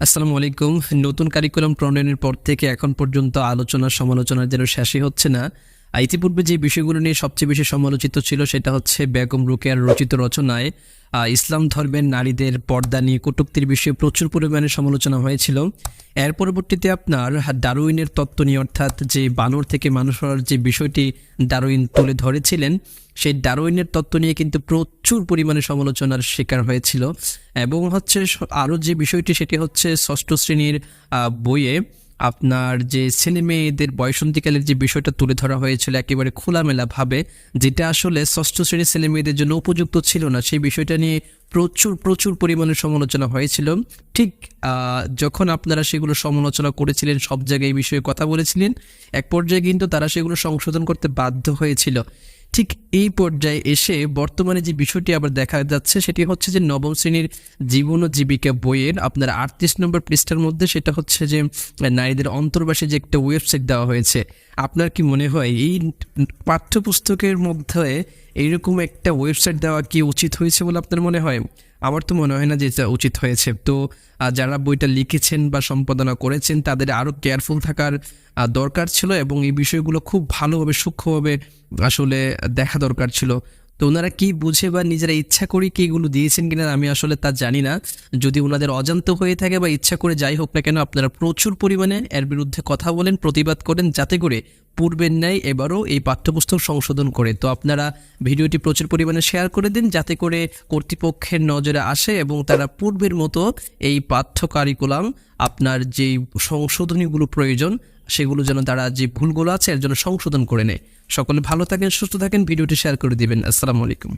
আসসালামু আলাইকুম। নতুন কারিকুলাম প্রণয়নের পর থেকে এখন পর্যন্ত আলোচনা সমালোচনার যেন শেষই হচ্ছে না। ইতিপূর্বে যে বিষয়গুলো নিয়ে সবচেয়ে বেশি সমালোচিত ছিল সেটা হচ্ছে বেগম রুকেয়ার রচিত রচনায় ইসলাম ধর্মের নারীদের পর্দা নিয়ে কটুক্তির বিষয়ে প্রচুর পরিমাণে সমালোচনা হয়েছিল। এর পরবর্তীতে আপনার ডারউইনের তত্ত্ব নিয়ে অর্থাৎ যে বানর থেকে মানুষ হওয়ার যে বিষয়টি ডারউইন তুলে ধরেছিলেন, সেই ডারউইনের তত্ত্ব নিয়ে কিন্তু প্রচুর পরিমাণে সমালোচনার শিকার হয়েছিল। এবং হচ্ছে আরও যে বিষয়টি সেটি হচ্ছে ষষ্ঠ শ্রেণির বইয়ে আপনার যে ছেলে মেয়েদের বয়সন্তীকালের যে বিষয়টা তুলে ধরা হয়েছিল, একেবারে খোলামেলা ভাবে, যেটা আসলে ষষ্ঠ শ্রেণির ছেলে মেয়েদের জন্য উপযুক্ত ছিল না, সেই বিষয়টা নিয়ে প্রচুর প্রচুর পরিমাণে সমালোচনা হয়েছিল। ঠিক যখন আপনারা সেগুলো সমালোচনা করেছিলেন, সব জায়গায় এই বিষয়ে কথা বলেছিলেন, এক পর্যায়ে কিন্তু তারা সেগুলো সংশোধন করতে বাধ্য হয়েছিল। ঠিক এই পর্যায়ে এসে বর্তমানে যে বিষয়টি আবার দেখা যাচ্ছে, সেটি হচ্ছে যে নবম শ্রেণির জীবন ও জীবিকা বইয়ের আপনার আটত্রিশ নম্বর পৃষ্ঠার মধ্যে সেটা হচ্ছে যে নারীদের অন্তর্বাসে যে একটা ওয়েবসাইট দেওয়া হয়েছে। আপনার কি মনে হয় এই পাঠ্যপুস্তকের মধ্যে এইরকম একটা ওয়েবসাইট দেওয়া কি উচিত হয়েছে বলে আপনার মনে হয়? আমার তো মনে হয় না যে এটা উচিত হয়েছে। তো যারা বইটা লিখেছেন বা সম্পাদনা করেছেন, তাদের আরও কেয়ারফুল থাকার দরকার ছিল এবং এই বিষয়গুলো খুব ভালোভাবে, সূক্ষ্মভাবে আসলে দেখা দরকার ছিল। তো ওনারা কি বুঝে বা নিজেরা ইচ্ছা করে কি এগুলো দিয়েছেন কিনা আমি আসলে তা জানি না। যদি ওনাদের অজান্ত হয়ে থাকে বা ইচ্ছা করে যাই হোক না কেন, আপনারা প্রচুর পরিমাণে এর বিরুদ্ধে কথা বলেন, প্রতিবাদ করেন, যাতে করে পূর্বের ন্যায় এবারও এই পাঠ্যপুস্তক সংশোধন করে। তো আপনারা ভিডিওটি প্রচুর পরিমাণে শেয়ার করে দিন, যাতে করে কর্তৃপক্ষের নজরে আসে এবং তারা পূর্বের মতো এই পাঠ্য কারিকুলাম আপনার যেই সংশোধনীগুলো প্রয়োজন সেগুলো যেন তারা যে ভুলগুলো আছে এর জন্য সংশোধন করে নেয়। সকলে ভালো থাকেন, সুস্থ থাকেন, ভিডিওটি শেয়ার করে দিবেন। আসসালামু আলাইকুম।